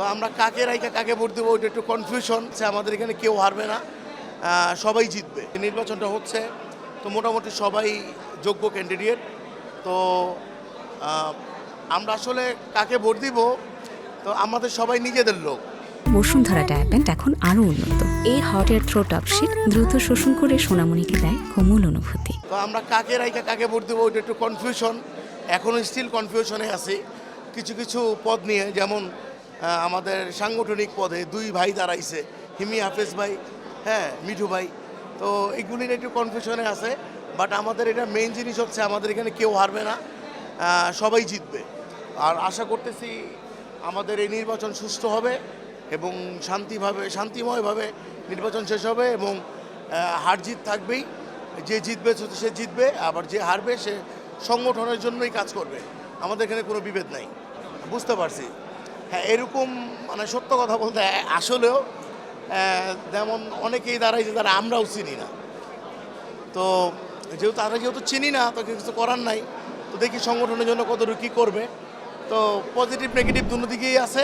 তো আমরা কাকে রাইকা কাকে ভোট দেবো ওইটা একটু কনফিউশন সে আমাদের এখানে কেউ হারবে না। সবাই জিতবে। নির্বাচনটা হচ্ছে তো মোটামুটি সবাই যোগ্য ক্যান্ডিডেট তো আমরা আসলে কাকে ভোট দিব তো আমাদের সবাই নিজেদের লোক। বসুন্ধরা ডায়াপেন্ট এখন আরও উন্নত। এই hot air through top sheet দ্রুত শোষণ করে সোনামণিকে দেয় কোমল অনুভূতি। তো আমরা কাকে রাইকা কাকে ভোট দেবো ওইটা একটু কনফিউশন এখনও স্টিল কনফিউশনে আছি। কিছু কিছু পদ নিয়ে যেমন আমাদের সাংগঠনিক পদে দুই ভাই দাঁড়াইছে, হিমি হাফেজ ভাই হ্যাঁ মিঠু ভাই। তো এগুলি একটু কনফিউশনে আছে বাট আমাদের এটা মেইন জিনিস হচ্ছে আমাদের এখানে কেউ হারবে না সবাই জিতবে। আর আশা করতেছি আমাদের এই নির্বাচন সুষ্ঠু হবে এবং শান্তিভাবে, শান্তিময়ভাবে নির্বাচন শেষ হবে এবং হার জিত থাকবেই। যে জিতবে সে জিতবে, আবার যে হারবে, সে সংগঠনের জন্যই কাজ করবে। আমাদের এখানে কোনো বিভেদ নাই। বুঝতে পারছি। হ্যাঁ এরকম মানে সত্য কথা বলতে আসলেও যেমন অনেকেই দাঁড়াইছে তারা আমরাও চিনি না। তো যেহেতু তারা যেহেতু চিনি না, তো কিছু করার নাই। তো দেখি সংগঠনের জন্য কতটুকু কী করবে। তো পজিটিভ নেগেটিভ দুটো দিকেই আছে।